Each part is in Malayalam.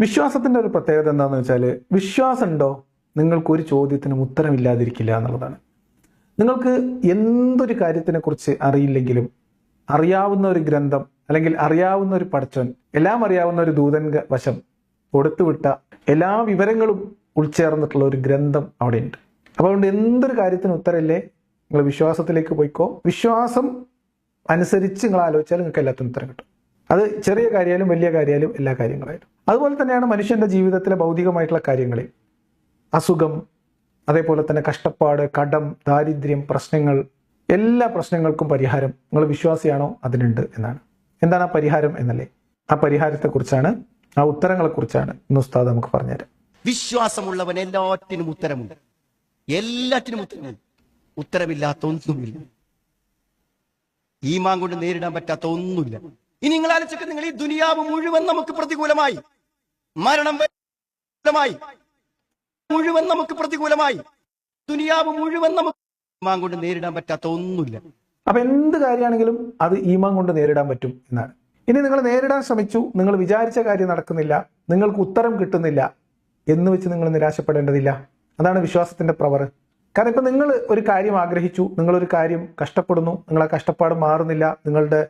വിശ്വാസത്തിന്റെ ഒരു പ്രത്യേകത എന്താണെന്ന് വെച്ചാൽ വിശ്വാസം ഉണ്ടോ നിങ്ങൾക്ക് ഒരു ചോദ്യത്തിനും ഉത്തരമില്ലാതിരിക്കില്ല എന്നുള്ളതാണ്. നിങ്ങൾക്ക് എന്തൊരു കാര്യത്തിനെക്കുറിച്ച് അറിയില്ലെങ്കിലും അറിയാവുന്ന ഒരു ഗ്രന്ഥം അല്ലെങ്കിൽ അറിയാവുന്ന ഒരു പടച്ചോൻ എല്ലാം അറിയാവുന്ന ഒരു ദൂതൻ വശം കൊടുത്തുവിട്ട എല്ലാ വിവരങ്ങളും ഉൾച്ചേർന്നിട്ടുള്ള ഒരു ഗ്രന്ഥം അവിടെയുണ്ട്. അപ്പോൾ അതുകൊണ്ട് എന്തൊരു കാര്യത്തിന് ഉത്തരമില്ലേ? നിങ്ങൾ വിശ്വാസത്തിലേക്ക് പോയിക്കോ. വിശ്വാസം അനുസരിച്ച് നിങ്ങൾ ആലോചിച്ചാൽ നിങ്ങൾക്ക് എല്ലാത്തിനും ഉത്തരം കിട്ടും. അത് ചെറിയ കാര്യമായാലും വലിയ കാര്യമായാലും എല്ലാ കാര്യങ്ങളായാലും അതുപോലെ തന്നെയാണ് മനുഷ്യന്റെ ജീവിതത്തിലെ ഭൗതികമായിട്ടുള്ള കാര്യങ്ങളിൽ അസുഖം അതേപോലെ തന്നെ കഷ്ടപ്പാട് കടം ദാരിദ്ര്യം പ്രശ്നങ്ങൾ എല്ലാ പ്രശ്നങ്ങൾക്കും പരിഹാരം നിങ്ങൾ വിശ്വാസിയാണോ അതിനുണ്ട് എന്നാണ്. എന്താണ് ആ പരിഹാരം എന്നല്ലേ? ആ പരിഹാരത്തെക്കുറിച്ചാണ് ആ ഉത്തരങ്ങളെക്കുറിച്ചാണ് ഇന്ന് ഉസ്താദ് നമുക്ക് പറഞ്ഞുതരാം. വിശ്വാസമുള്ളവൻ എല്ലാറ്റിനും ഉത്തരമുണ്ട്. എല്ലാറ്റിനും ഉത്തരമുണ്ട്. ഉത്തരമില്ലാത്ത ഒന്നുമില്ല. ഈമാൻ കൊണ്ട് നേരിടാൻ പറ്റാത്ത ഒന്നുമില്ല. ഇനി നിങ്ങൾ ആലോചിച്ചൊക്കെ നിങ്ങൾ ഈ ദുനിയാവ് മുഴുവൻ നമുക്ക് പ്രതികൂലമായി. മരണം പ്രതികൂലമായി. മുഴുവൻ നമുക്ക് പ്രതികൂലമായി. ദുനിയാവ് മുഴുവൻ നമുക്ക് ഈമാൻ കൊണ്ട് നേരിടാൻ പറ്റാത്ത ഒന്നുമില്ല. അപ്പൊ എന്ത് കാര്യമാണെങ്കിലും അത് ഈമാൻ കൊണ്ട് നേരിടാൻ പറ്റും എന്നാണ്. ഇനി നിങ്ങൾ നേരിടാൻ ശ്രമിച്ചു നിങ്ങൾ വിചാരിച്ച കാര്യം നടക്കുന്നില്ല നിങ്ങൾക്ക് ഉത്തരം കിട്ടുന്നില്ല എന്ന് വെച്ച് നിങ്ങൾ നിരാശപ്പെടേണ്ടതില്ല. അതാണ് വിശ്വാസത്തിന്റെ പ്രവർ കാരണം ഇപ്പൊ നിങ്ങൾ ഒരു കാര്യം ആഗ്രഹിച്ചു നിങ്ങളൊരു കാര്യം കഷ്ടപ്പെടുന്നു നിങ്ങളെ കഷ്ടപ്പാട് മാറുന്നില്ല നിങ്ങളുടെ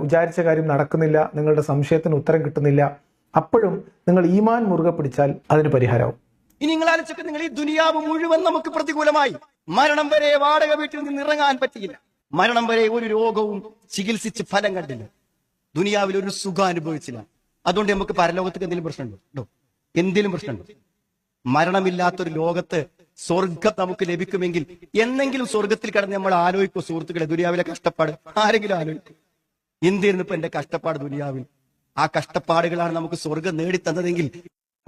വിചാരിച്ച കാര്യം നടക്കുന്നില്ല നിങ്ങളുടെ സംശയത്തിന് ഉത്തരം കിട്ടുന്നില്ല അപ്പോഴും നിങ്ങൾ ഈമാൻ മുറുകെ പിടിച്ചാൽ അതിന് പരിഹാരമാവും. ഇനി നിങ്ങൾ ആലോചിച്ചൊക്കെ നിങ്ങൾ ഈ ദുനിയാവ് മുഴുവൻ നമുക്ക് പ്രതികൂലമായി. മരണം വരെ വാടക വീട്ടിൽ നിന്ന് ഇറങ്ങാൻ പറ്റിയില്ല. മരണം വരെ ഒരു രോഗവും ചികിത്സിച്ച് ഫലം കണ്ടില്ല. ദുനിയാവിൽ ഒരു സുഖം അനുഭവിച്ചില്ല. അതുകൊണ്ട് നമുക്ക് പരലോകത്തേക്ക് എന്തെങ്കിലും പ്രശ്നമുണ്ടോ? എന്തെങ്കിലും പ്രശ്നമുണ്ടോ? മരണമില്ലാത്തൊരു ലോകത്ത് സ്വർഗം നമുക്ക് ലഭിക്കുമെങ്കിൽ എന്നെങ്കിലും സ്വർഗത്തിൽ കിടന്ന് നമ്മൾ ആലോചിക്കും സുഹൃത്തുക്കളെ ദുനിയാവിലെ കഷ്ടപ്പാട്. ആരെങ്കിലും ആലോചിക്കും. എന്തിരുന്നു ഇപ്പൊ എന്റെ കഷ്ടപ്പാട് ദുനിയാവിൽ? ആ കഷ്ടപ്പാടുകളാണ് നമുക്ക് സ്വർഗം നേടിത്തന്നതെങ്കിൽ.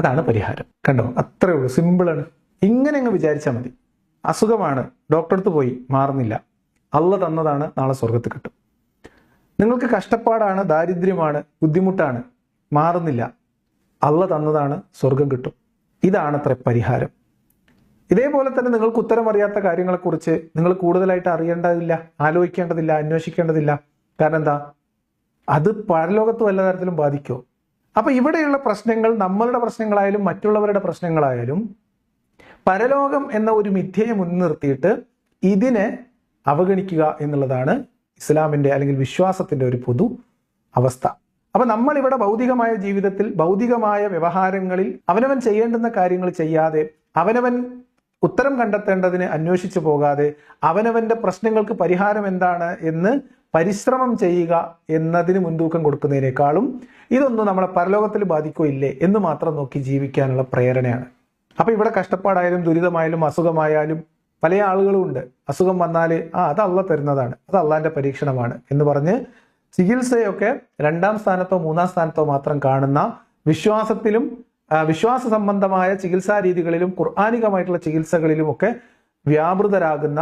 അതാണ് പരിഹാരം. കണ്ടോ? അത്രേ ഉള്ളൂ. സിമ്പിളാണ് ഇങ്ങനെ അങ്ങ് വിചാരിച്ചാൽ മതി. അസുഖമാണ്. ഡോക്ടറെ അടുത്ത് പോയി. മാറുന്നില്ല. അല്ല തന്നതാണ് നാളെ സ്വർഗത്ത് കിട്ടും. നിങ്ങൾക്ക് കഷ്ടപ്പാടാണ് ദാരിദ്ര്യമാണ് ബുദ്ധിമുട്ടാണ്. മാറുന്നില്ല. അല്ല തന്നതാണ് സ്വർഗം കിട്ടും. ഇതാണ് അത്ര പരിഹാരം. ഇതേപോലെ തന്നെ നിങ്ങൾക്ക് ഉത്തരം അറിയാത്ത കാര്യങ്ങളെക്കുറിച്ച് നിങ്ങൾ കൂടുതലായിട്ട് അറിയേണ്ടതില്ല ആലോചിക്കേണ്ടതില്ല അന്വേഷിക്കേണ്ടതില്ല. കാരണം എന്താ? അത് പരലോകത്ത് വല്ല തരത്തിലും ബാധിക്കോ? അപ്പൊ ഇവിടെയുള്ള പ്രശ്നങ്ങൾ നമ്മളുടെ പ്രശ്നങ്ങളായാലും മറ്റുള്ളവരുടെ പ്രശ്നങ്ങളായാലും പരലോകം എന്ന ഒരു മിഥ്യയെ മുൻനിർത്തിയിട്ട് ഇതിനെ അവഗണിക്കുക എന്നുള്ളതാണ് ഇസ്ലാമിന്റെ അല്ലെങ്കിൽ വിശ്വാസത്തിന്റെ ഒരു പൊതു അവസ്ഥ. അപ്പൊ നമ്മൾ ഇവിടെ ഭൗതികമായ ജീവിതത്തിൽ ഭൗതികമായ വ്യവഹാരങ്ങളിൽ അവനവൻ ചെയ്യേണ്ടുന്ന കാര്യങ്ങൾ ചെയ്യാതെ അവനവൻ ഉത്തരം കണ്ടെത്തേണ്ടതിന് അന്വേഷിച്ചു പോകാതെ അവനവന്റെ പ്രശ്നങ്ങൾക്ക് പരിഹാരം എന്താണ് എന്ന് പരിശ്രമം ചെയ്യുക എന്നതിന് മുൻതൂക്കം കൊടുക്കുന്നതിനേക്കാളും ഇതൊന്നും നമ്മളെ പരലോകത്തിൽ ബാധിക്കുകയില്ലേ എന്ന് മാത്രം നോക്കി ജീവിക്കാനുള്ള പ്രേരണയാണ്. അപ്പൊ ഇവിടെ കഷ്ടപ്പാടായാലും ദുരിതമായാലും അസുഖമായാലും പല ആളുകളും ഉണ്ട്. അസുഖം വന്നാൽ ആ അത് അള്ള തരുന്നതാണ്. അത് അള്ളാന്റെ പരീക്ഷണമാണ് എന്ന് പറഞ്ഞ് ചികിത്സയൊക്കെ രണ്ടാം സ്ഥാനത്തോ മൂന്നാം സ്ഥാനത്തോ മാത്രം കാണുന്ന വിശ്വാസത്തിലും വിശ്വാസ സംബന്ധമായ ചികിത്സാ രീതികളിലും ഖുർആാനികമായിട്ടുള്ള ചികിത്സകളിലുമൊക്കെ വ്യാപൃതരാകുന്ന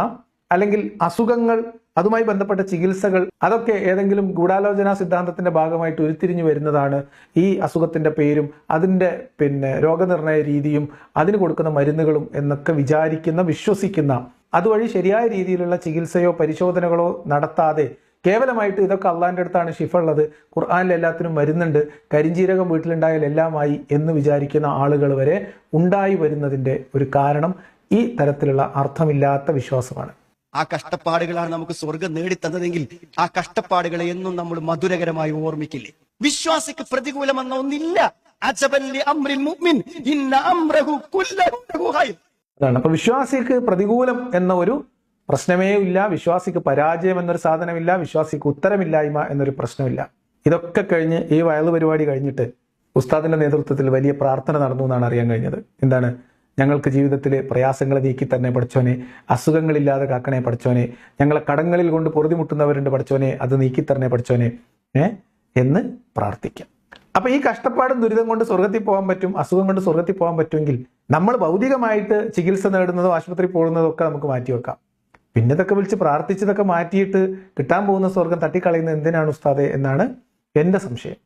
അല്ലെങ്കിൽ അസുഖങ്ങൾ അതുമായി ബന്ധപ്പെട്ട ചികിത്സകൾ അതൊക്കെ ഏതെങ്കിലും ഗൂഢാലോചനാ സിദ്ധാന്തത്തിന്റെ ഭാഗമായിട്ട് ഉരുത്തിരിഞ്ഞു വരുന്നതാണ് ഈ അസുഖത്തിന്റെ പേരും അതിന്റെ പിന്നെ രോഗനിർണയ രീതിയും അതിന് കൊടുക്കുന്ന മരുന്നുകളും എന്നൊക്കെ വിചാരിക്കുന്ന വിശ്വസിക്കുന്ന അതുവഴി ശരിയായ രീതിയിലുള്ള ചികിത്സയോ പരിശോധനകളോ നടത്താതെ കേവലമായിട്ട് ഇതൊക്കെ അള്ളാന്റെ അടുത്താണ് ഷിഫ ഉള്ളത്. ഖുർആാനിൽ എല്ലാത്തിനും വരുന്നുണ്ട്. കരിഞ്ചീരകം വീട്ടിലുണ്ടായാൽ എല്ലാമായി എന്ന് വിചാരിക്കുന്ന ആളുകൾ വരെ ഉണ്ടായി വരുന്നതിന്റെ ഒരു കാരണം ഈ തരത്തിലുള്ള അർത്ഥമില്ലാത്ത വിശ്വാസമാണ്. ആ കഷ്ടപ്പാടുകളാണ് നമുക്ക് സ്വർഗം നേടിത്തന്നതെങ്കിൽ ആ കഷ്ടപ്പാടുകളെ എന്നും നമ്മൾ മധുരകരമായി ഓർമ്മിക്കില്ലേ? വിശ്വാസിക്ക് പ്രതികൂലമെന്ന ഒന്നില്ല. അതാണ്. അപ്പൊ വിശ്വാസിക്ക് പ്രതികൂലം എന്ന ഒരു പ്രശ്നമേ ഇല്ല വിശ്വാസിക്ക് പരാജയം എന്നൊരു സാധനമില്ല വിശ്വാസിക്ക് ഉത്തരമില്ലായ്മ എന്നൊരു പ്രശ്നമില്ല. ഇതൊക്കെ കഴിഞ്ഞ് ഈ വയലു പരിപാടി കഴിഞ്ഞിട്ട് ഉസ്താദിന്റെ നേതൃത്വത്തിൽ വലിയ പ്രാർത്ഥന നടന്നു എന്നാണ് അറിയാൻ കഴിഞ്ഞത്. എന്താണ്? ഞങ്ങൾക്ക് ജീവിതത്തിലെ പ്രയാസങ്ങളെ നീക്കി തന്നെ പഠിച്ചോനെ അസുഖങ്ങളില്ലാതെ കാക്കണേ പഠിച്ചോനെ ഞങ്ങളെ കടങ്ങളിൽ കൊണ്ട് പൊറുതിമുട്ടുന്നവരുണ്ട് പഠിച്ചോനെ അത് നീക്കി തന്നെ പഠിച്ചോനെ ഏ? എന്ന് പ്രാർത്ഥിക്കാം. അപ്പൊ ഈ കഷ്ടപ്പാടും ദുരിതം കൊണ്ട് സ്വർഗത്തിൽ പോകാൻ പറ്റും അസുഖം കൊണ്ട് സ്വർഗത്തിൽ പോകാൻ പറ്റുമെങ്കിൽ നമ്മൾ ഭൗതികമായിട്ട് ചികിത്സ നേടുന്നതോ ആശുപത്രി പോകുന്നതോ ഒക്കെ നമുക്ക് മാറ്റിവെക്കാം പിന്നെ ഇതൊക്കെ വിളിച്ച് പ്രാർത്ഥിച്ചതൊക്കെ മാറ്റിയിട്ട് കിട്ടാൻ പോകുന്ന സ്വർഗം തട്ടിക്കളയുന്നത് എന്തിനാണ് ഉസ്താദെ? എന്നാണ് എന്റെ സംശയം.